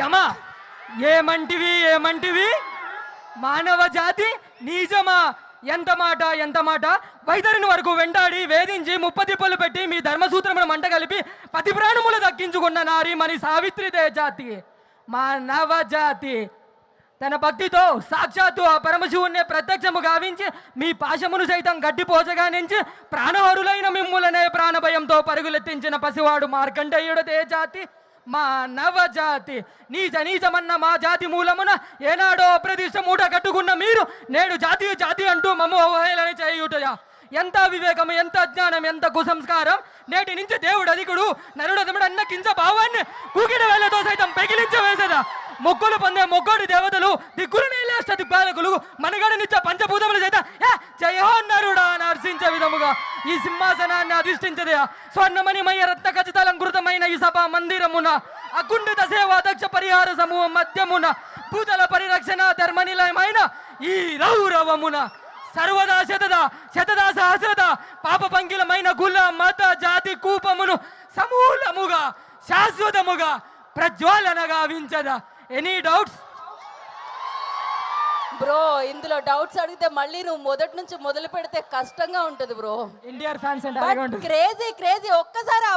యమ ఏమంటివి ఏమంటివి? మానవ జాతి నీజమా ఎంత మాట ఎంత మాట? వైదరిని వరకు వెంటాడి వేధించి ముప్పతిప్పలు పెట్టి మీ ధర్మసూత్రమును మంట కలిపి పతి ప్రాణములు దక్కించుకున్న నారి మని సావిత్రిదే జాతి. మానవ జాతి. తన భక్తితో సాక్షాత్తు ఆ పరమశివుణ్ణి ప్రత్యక్షము గావించి మీ పాశమును సైతం గడ్డిపోసగా నుంచి ప్రాణహరులైన మిమ్ములనే ప్రాణభయంతో పరుగులెత్తించిన పసివాడు మార్కండేయుడదే జాతి. మా నవజాతి నీచ నీచమన్న మా జాతి మూలమున ఏనాడో ప్రతిష్ట మూట కట్టుకున్న మీరు నేడు జాతి జాతి అంటూ మమ్మ అవహేళన చేయుటయా? ఎంత వివేకం ఎంత జ్ఞానం ఎంత కుసంస్కారం? నేటి నుంచి దేవుడు అధికుడు నరుడు తమ్ముడు అన్న కించ భావాన్ని కూకిన వేలతో సైతం పెగిలించవేసదా మొక్కులు పొందే మొగ్గోడి దేవతలు దిక్కులు నీలేష్ట దిక్పాలకులు మనగడనిచ్చ పంచభూతములు చేత "ఏ, జయో నరుడా! అని విధముగా ఈ సింహాసనాన్ని అధిష్ఠించదే స్వర్ణమణిమయ రత్న ఖచ్చితాలంకృతమైన ఈ సభ మందిరమున అకుండిత సేవా అధ్యక్ష పరిహార సమూహం మధ్యమున భూతల పరిరక్షణ ధర్మనిలయమైన ఈ రౌరవమున. సర్వదా శతద శతదా సహస్రద పాప పంకిలమైన కుల మత జాతి కూపమును సమూలముగా శాశ్వతముగా ప్రజ్వాలనగా వించదా. ఎనీ డౌట్స్ బ్రో ఇందులో డౌట్స్ అడిగితే మళ్ళీ నువ్వు మొదటి నుంచి మొదలు పెడితే కష్టంగా ఉంటుంది బ్రో. ఎన్టీఆర్ ఫ్యాన్స్ అంటే బట్ అలాగే ఉంటుంది. క్రేజీ క్రేజీ ఒక్కసారి ఆ